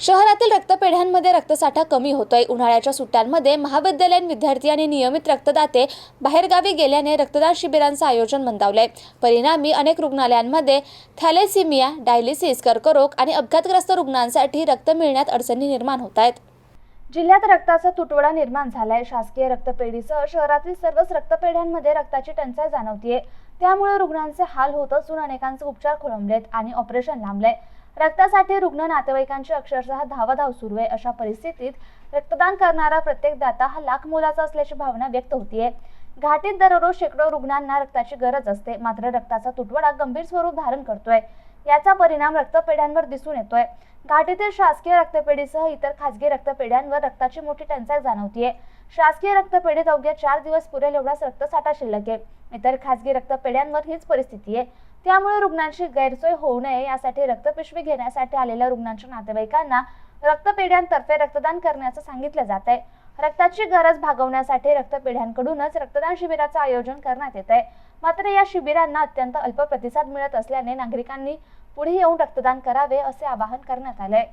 शहरातील रक्तपेढ्यांमध्ये रक्तसाठा कमी होतोय. उन्हाळ्याच्या सुट्ट्यांमध्ये महाविद्यालयीन विद्यार्थी आणि नियमित रक्तदाते बाहेरगावी गेल्याने रक्तदान शिबिरांचं आयोजन मंदावलंय. परिणामी अनेक रुग्णालयांमध्ये थॅलेसिमिया डायलिसिस कर्करोग आणि अपघातग्रस्त रुग्णांसाठी रक्त मिळण्यात अडचणी निर्माण होत आहेत. जिल्ह्यात रक्ताचा तुटवडा निर्माण झालाय. शासकीय रक्तपेढीसह शहरातील सर्वच रक्तपेढ्यांमध्ये रक्ताची टंचाई जाणवतीये. त्यामुळे रुग्णांचे हाल होत असून अनेकांचे उपचार खोळंबलेत आणि ऑपरेशन लांबलंय. रक्तासाठी रुग्ण नातेवाईकांची अक्षरशः धावाधाव सुरू आहे. अशा परिस्थितीत रक्तदान करणारा प्रत्येक दाता हा लाख मोलाचा असल्याची भावना व्यक्त होतीये. घाटीत दररोज शेकडो रुग्णांना रक्ताची गरज असते. मात्र रक्ताचा तुटवडा गंभीर स्वरूप धारण करतोय. याचा परिणाम रक्तपेढ्यांवर दिसून येतोय. घाटीतील शासकीय रक्तपेढीसह इतर खासगी रक्तपेढ्यांवर रक्ताची मोठी टंचाई जाणवतीये. शासकीय रक्तपेढीत अवघ्या चार दिवस पुरेल एवढाच रक्तसाठा शिल्लक आहे. इतर खासगी रक्तपेढ्यांवर हीच परिस्थिती आहे. त्यामुळे रुग्णांची गैरसोय होऊ नये यासाठी रक्तपिशवी घेण्यासाठी आलेल्या रुग्णांच्या नातेवाईकांना रक्तपेढ्यांतर्फे रक्तदान करण्याचं सांगितलं जात आहे. रक्ताची गरज भागवण्यासाठी रक्तपेढ्यांकडूनच रक्तदान शिबिराचं आयोजन करण्यात येत आहे. मात्र या शिबिरांना अत्यंत अल्प प्रतिसाद मिळत असल्याने नागरिकांनी पुढे येऊन रक्तदान करावे असे आवाहन करण्यात आलंय.